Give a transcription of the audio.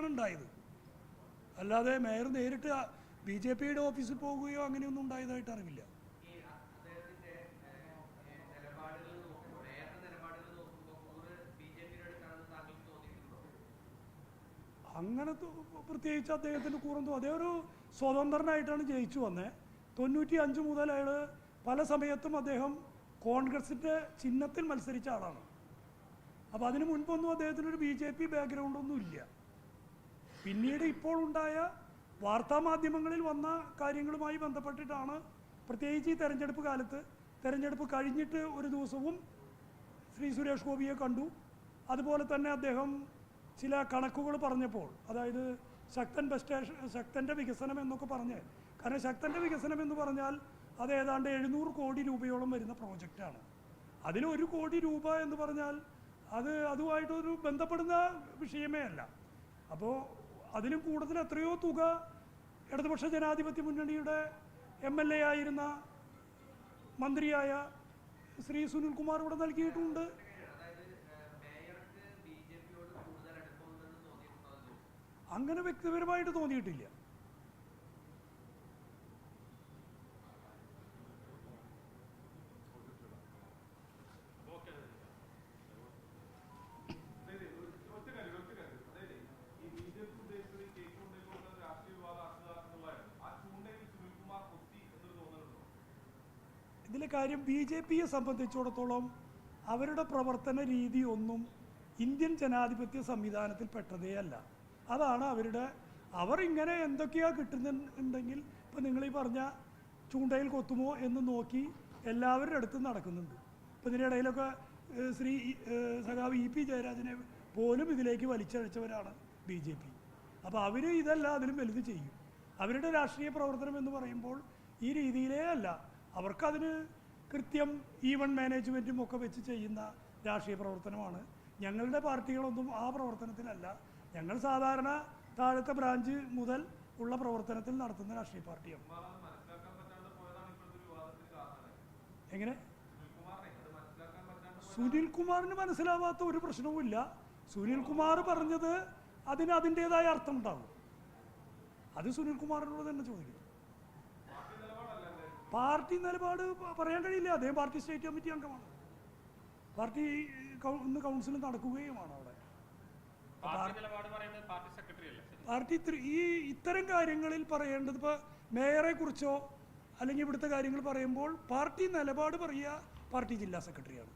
നടക്കുകയാണ് ഉണ്ടായത്. അല്ലാതെ മേയർ നേരിട്ട് ബി ജെ പിയുടെ ഓഫീസിൽ പോകുകയോ അങ്ങനെയൊന്നും ഉണ്ടായതായിട്ട് അറിവില്ല. അങ്ങനെ പ്രത്യേകിച്ച് അദ്ദേഹത്തിന് കൂറന്തോ അതേ ഒരു സ്വതന്ത്രനായിട്ടാണ് ജയിച്ചു വന്നത് തൊണ്ണൂറ്റി അഞ്ച് മുതൽ അയാൾ പല സമയത്തും അദ്ദേഹം കോൺഗ്രസിന്റെ ചിഹ്നത്തിൽ മത്സരിച്ച ആളാണ്. അപ്പോൾ അതിന് മുൻപൊന്നും അദ്ദേഹത്തിനൊരു ബി ജെ പി ബാക്ക്ഗ്രൗണ്ടൊന്നും ഇല്ല പിന്നീട് ഇപ്പോൾ ഉണ്ടായ വാർത്താമാധ്യമങ്ങളിൽ വന്ന കാര്യങ്ങളുമായി ബന്ധപ്പെട്ടിട്ടാണ് പ്രത്യേകിച്ച് ഈ തെരഞ്ഞെടുപ്പ് കാലത്ത് തെരഞ്ഞെടുപ്പ് കഴിഞ്ഞിട്ട് ഒരു ദിവസവും ശ്രീ സുരേഷ് ഗോപിയെ കണ്ടു. അതുപോലെ തന്നെ അദ്ദേഹം ചില കണക്കുകൾ പറഞ്ഞപ്പോൾ അതായത് ശക്തൻ ബസ് സ്റ്റേഷൻ ശക്തന്റെ വികസനം എന്നൊക്കെ പറഞ്ഞ് കാരണം ശക്തന്റെ വികസനം എന്ന് പറഞ്ഞാൽ അത് ഏതാണ്ട് എഴുന്നൂറ് കോടി രൂപയോളം വരുന്ന പ്രോജക്റ്റാണ്. അതിൽ ഒരു കോടി രൂപ എന്ന് പറഞ്ഞാൽ അത് അതുമായിട്ടൊരു ബന്ധപ്പെടുന്ന വിഷയമേ അല്ല. അപ്പോൾ അതിലും കൂടുതൽ എത്രയോ തുക ഇടതുപക്ഷ ജനാധിപത്യ മുന്നണിയുടെ എം എൽ എ ആയിരുന്ന മന്ത്രിയായ ശ്രീ സുനിൽകുമാർ ഇവിടെ നൽകിയിട്ടുണ്ട്. അങ്ങനെ വ്യക്തിപരമായിട്ട് തോന്നിയിട്ടില്ല. ഇതിലെ കാര്യം ബി ജെ പിയെ സംബന്ധിച്ചിടത്തോളം അവരുടെ പ്രവർത്തന രീതി ഒന്നും ഇന്ത്യൻ ജനാധിപത്യ സംവിധാനത്തിൽ പെട്ടതേ അല്ല. അതാണ് അവരുടെ അവർ ഇങ്ങനെ എന്തൊക്കെയാ കിട്ടുന്നുണ്ടെങ്കിൽ ഇപ്പം നിങ്ങൾ ഈ പറഞ്ഞ ചൂണ്ടയിൽ കൊത്തുമോ എന്ന് നോക്കി എല്ലാവരുടെ അടുത്തും നടക്കുന്നുണ്ട്. ഇപ്പം ഇതിനിടയിലൊക്കെ ശ്രീ സഖാവ് ഇ പി ജയരാജനെ പോലും ഇതിലേക്ക് വലിച്ചഴച്ചവരാണ് ബി ജെ പി. അപ്പോൾ അവർ ഇതല്ല അതിലും വലുത് ചെയ്യും. അവരുടെ രാഷ്ട്രീയ പ്രവർത്തനം എന്ന് പറയുമ്പോൾ ഈ രീതിയിലേ അല്ല. അവർക്കതിന് കൃത്യം ഈവൺ മാനേജ്മെന്റും ഒക്കെ വെച്ച് ചെയ്യുന്ന രാഷ്ട്രീയ പ്രവർത്തനമാണ്. ഞങ്ങളുടെ പാർട്ടികളൊന്നും ആ പ്രവർത്തനത്തിലല്ല. ഞങ്ങൾ സാധാരണ താഴത്തെ ബ്രാഞ്ച് മുതൽ ഉള്ള പ്രവർത്തനത്തിൽ നടത്തുന്ന രാഷ്ട്രീയ പാർട്ടിയാണ്. കുമാർ എങ്ങനെ? സുനിൽകുമാറിനെ കുമാറിന് മനസ്സിലാവാത്ത ഒരു പ്രശ്നവുമില്ല. സുനിൽകുമാർ പറഞ്ഞത് അതിന് അതിന്റെതായ അർത്ഥം ഉണ്ടാവും അത് സുനിൽകുമാറിനോട് തന്നെ ചോദിക്കും. പാർട്ടി നിലപാട് പറയാൻ കഴിയില്ല. അദ്ദേഹം പാർട്ടി സ്റ്റേറ്റ് കമ്മിറ്റി അംഗമാണ്. പാർട്ടി ഇന്ന് കൗൺസിൽ നടക്കുകയുമാണ് അവിടെ. പാർട്ടി ഈ ഇത്തരം കാര്യങ്ങളിൽ പറയേണ്ടത് ഇപ്പോൾ മേയറെ കുറിച്ചോ അല്ലെങ്കിൽ ഇവിടുത്തെ കാര്യങ്ങൾ പറയുമ്പോൾ പാർട്ടി നിലപാട് പറയുക പാർട്ടി ജില്ലാ സെക്രട്ടറിയാണ്.